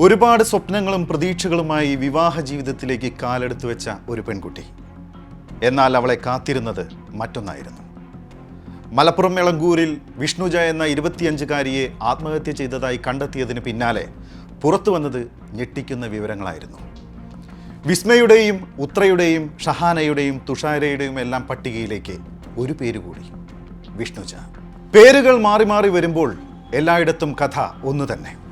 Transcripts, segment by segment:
ഒരുപാട് സ്വപ്നങ്ങളും പ്രതീക്ഷകളുമായി വിവാഹ ജീവിതത്തിലേക്ക് കാലെടുത്തു വെച്ച ഒരു പെൺകുട്ടി. എന്നാൽ അവളെ കാത്തിരുന്നത് മറ്റൊന്നായിരുന്നു. മലപ്പുറം എളങ്കൂരിൽ വിഷ്ണുജ എന്ന ഇരുപത്തിയഞ്ചുകാരിയെ ആത്മഹത്യ ചെയ്തതായി കണ്ടെത്തിയതിന് പിന്നാലെ പുറത്തു വന്നത് ഞെട്ടിക്കുന്ന വിവരങ്ങളായിരുന്നു. വിസ്മയുടെയും ഉത്രയുടെയും ഷഹാനയുടെയും തുഷാരയുടെയും എല്ലാം പട്ടികയിലേക്ക് ഒരു പേര് കൂടി. വിഷ്ണുജ. പേരുകൾ മാറി മാറി വരുമ്പോൾ എല്ലായിടത്തും കഥ ഒന്നു തന്നെ.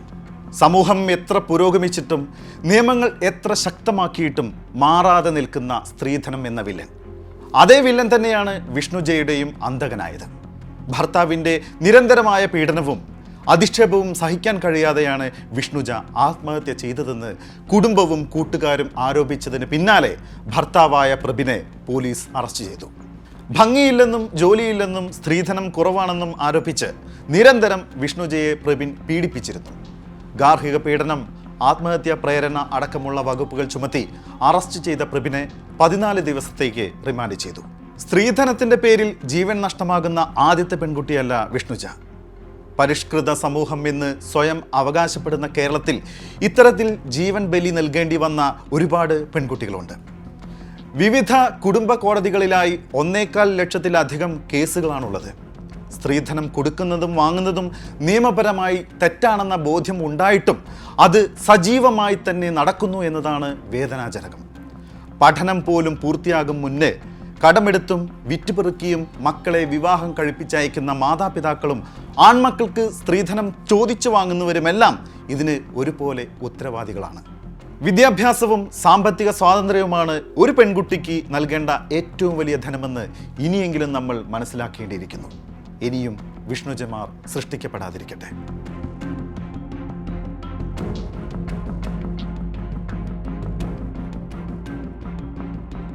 സമൂഹം എത്ര പുരോഗമിച്ചിട്ടും നിയമങ്ങൾ എത്ര ശക്തമാക്കിയിട്ടും മാറാതെ നിൽക്കുന്ന സ്ത്രീധനം എന്ന വില്ലൻ. അതേ വില്ലൻ തന്നെയാണ് വിഷ്ണുജയുടെയും അന്തകനായത് ഭർത്താവിന്റെ നിരന്തരമായ പീഡനവും അധിക്ഷേപവും സഹിക്കാൻ കഴിയാതെയാണ് വിഷ്ണുജ ആത്മഹത്യ ചെയ്തതെന്ന് കുടുംബവും കൂട്ടുകാരും ആരോപിച്ചതിന് പിന്നാലെ ഭർത്താവായ പ്രഭിനെ പോലീസ് അറസ്റ്റ് ചെയ്തു. ഭംഗിയില്ലെന്നും ജോലിയില്ലെന്നും സ്ത്രീധനം കുറവാണെന്നും ആരോപിച്ച് നിരന്തരം വിഷ്ണുജയെ പ്രബിൻ പീഡിപ്പിച്ചിരുന്നു. ഗാർഹിക പീഡനം ആത്മഹത്യാ പ്രേരണ അടക്കമുള്ള വകുപ്പുകൾ ചുമത്തി അറസ്റ്റ് ചെയ്ത പ്രബിനെ പതിനാല് ദിവസത്തേക്ക് റിമാൻഡ് ചെയ്തു. സ്ത്രീധനത്തിന്റെ പേരിൽ ജീവൻ നഷ്ടമാകുന്ന ആദ്യത്തെ പെൺകുട്ടിയല്ല വിഷ്ണുജ. പരിഷ്കൃത സമൂഹം എന്ന് സ്വയം അവകാശപ്പെടുന്ന കേരളത്തിൽ ഇത്തരത്തിൽ ജീവൻ ബലി നൽകേണ്ടി വന്ന ഒരുപാട് പെൺകുട്ടികളുണ്ട്. വിവിധ കുടുംബ കോടതികളിലായി ഒന്നേക്കാൽ ലക്ഷത്തിലധികം കേസുകളാണുള്ളത്. സ്ത്രീധനം കൊടുക്കുന്നതും വാങ്ങുന്നതും നിയമപരമായി തെറ്റാണെന്ന ബോധ്യം ഉണ്ടായിട്ടും അത് സജീവമായി തന്നെ നടക്കുന്നു എന്നതാണ് വേദനാജനകം. പഠനം പോലും പൂർത്തിയാകും മുന്നേ കടമെടുത്തും വിറ്റുപെറുക്കിയും മക്കളെ വിവാഹം കഴിപ്പിച്ചയക്കുന്ന മാതാപിതാക്കളും ആൺമക്കൾക്ക് സ്ത്രീധനം ചോദിച്ചു വാങ്ങുന്നവരുമെല്ലാം ഇതിന് ഒരുപോലെ ഉത്തരവാദികളാണ്. വിദ്യാഭ്യാസവും സാമ്പത്തിക സ്വാതന്ത്ര്യവുമാണ് ഒരു പെൺകുട്ടിക്ക് നൽകേണ്ട ഏറ്റവും വലിയ ധനമെന്ന് ഇനിയെങ്കിലും നമ്മൾ മനസ്സിലാക്കേണ്ടിയിരിക്കുന്നു. ഇനിയും വിഷ്ണുജമാർ സൃഷ്ടിക്കപ്പെടാതിരിക്കട്ടെ.